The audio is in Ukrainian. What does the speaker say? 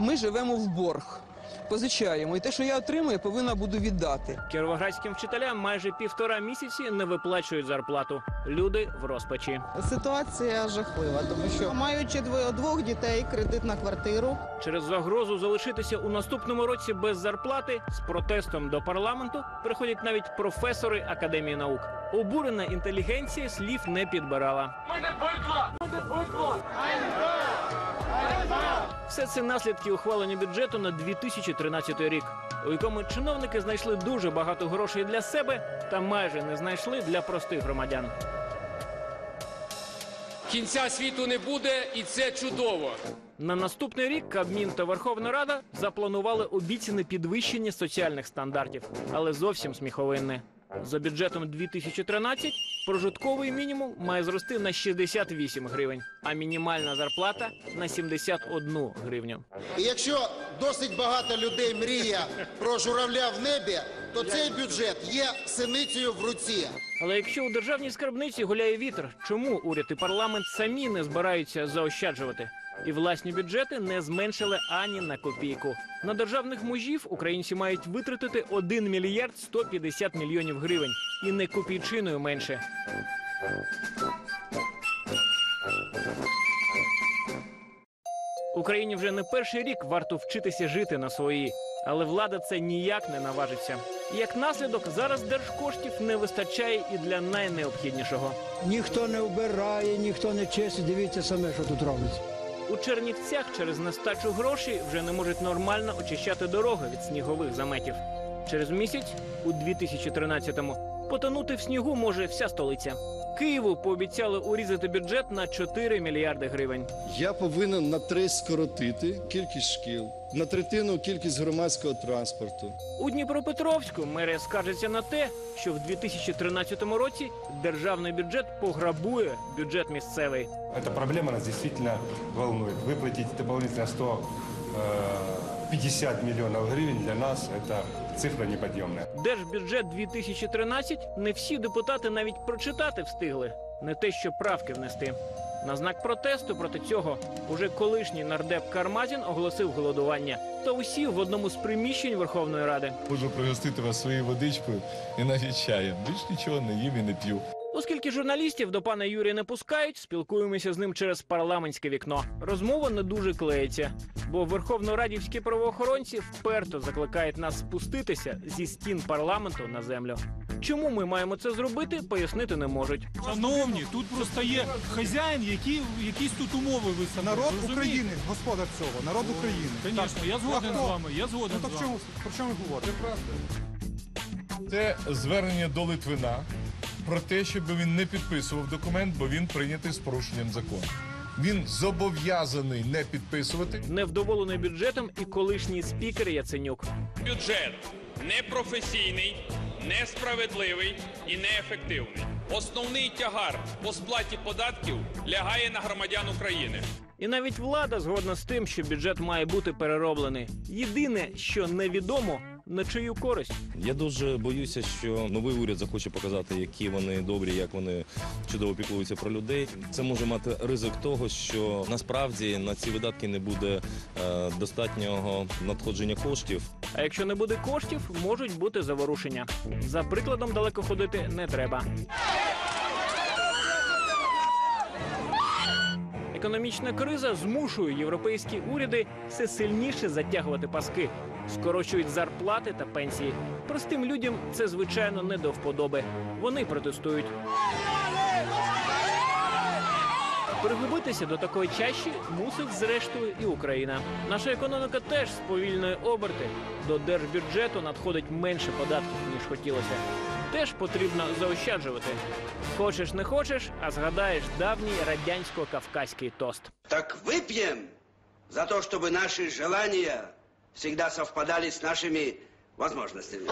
Ми живемо в борг, позичаємо, і те, що я отримую, повинна буду віддати. Кіровоградським вчителям майже півтора місяці не виплачують зарплату. Люди в розпачі. Ситуація жахлива, тому що маючи двоє двох дітей, кредит на квартиру. Через загрозу залишитися у наступному році без зарплати з протестом до парламенту приходять навіть професори академії наук. Обурена інтелігенція слів не підбирала. Все це наслідки ухвалення бюджету на 2013 рік, у якому чиновники знайшли дуже багато грошей для себе та майже не знайшли для простих громадян. Кінця світу не буде, і це чудово. На наступний рік Кабмін та Верховна Рада запланували обіцяне підвищення соціальних стандартів, але зовсім сміховинне. За бюджетом 2013 прожитковий мінімум має зрости на 68 гривень, а мінімальна зарплата на 71 гривню. І якщо досить багато людей мріє про журавля в небі, то цей бюджет є синицею в руці. Але якщо у державній скарбниці гуляє вітер, чому уряд і парламент самі не збираються заощаджувати? І власні бюджети не зменшили ані на копійку. На державних мужів українці мають витратити 1 мільярд 150 мільйонів гривень і не копійчиною менше. Україні вже не перший рік варто вчитися жити на свої, але влада це ніяк не наважиться. Як наслідок, зараз держкоштів не вистачає і для найнеобхіднішого. Ніхто не вбирає, ніхто не чистить. Дивіться саме, що тут робиться. У Чернівцях через нестачу грошей вже не можуть нормально очищати дороги від снігових заметів. Через місяць, у 2013-му, потонути в снігу може вся столиця. Києву пообіцяли урізати бюджет на 4 мільярди гривень. Я повинен на три скоротити кількість шкіл, на третину кількість громадського транспорту. У Дніпропетровську мерія скаржиться на те, що в 2013 році державний бюджет пограбує бюджет місцевий. Эта проблема нас действительно волнует. Выплатить дополнительно 150 миллионов гривен для нас – это цифра неподъемная. Держбюджет 2013 не всі депутати навіть прочитати встигли, не те, що правки внести. На знак протесту проти цього уже колишній нардеп Кармазін оголосив голодування та усів в одному з приміщень Верховної Ради. Можу пригостити вас своєю водичкою і навіть чаєм. Більш нічого не їм і не п'ю. Оскільки журналістів до пана Юрія не пускають, спілкуємося з ним через парламентське вікно. Розмова не дуже клеїться, бо верховнорадівські правоохоронці вперто закликають нас спуститися зі стін парламенту на землю. Чому ми маємо це зробити, пояснити не можуть. Шановні, тут просто є хазяїн, який якісь тут умови виставив. Народ? України, господар цього, народ України. Звісно, я згоден з вами. Я згоден Ну так з чому, вами. про що ми говоримо? Це звернення до Литвина про те, щоб він не підписував документ, бо він прийнятий з порушенням закону. Він зобов'язаний не підписувати. Невдоволений бюджетом і колишній спікер Яценюк. Бюджет непрофесійний, несправедливий і неефективний. Основний тягар по сплаті податків лягає на громадян України. І навіть влада згодна з тим, що бюджет має бути перероблений. Єдине, що невідомо, на чию користь. Я дуже боюся, що новий уряд захоче показати, які вони добрі, як вони чудово піклуються про людей. Це може мати ризик того, що насправді на ці видатки не буде е, достатнього надходження коштів. А якщо не буде коштів, можуть бути заворушення. За прикладом далеко ходити не треба. Економічна криза змушує європейські уряди все сильніше затягувати паски, скорочують зарплати та пенсії. Простим людям це звичайно не до вподоби. Вони протестують. Приглибитися до такої чащі мусить зрештою і Україна. Наша економіка теж сповільнює оберти. До держбюджету надходить менше податків ніж хотілося. Теж потрібно заощаджувати. Хочеш не хочеш, а згадаєш давній радянсько-кавказький тост. Так выпьем за то, чтобы наши желания всегда совпадали с нашими возможностями.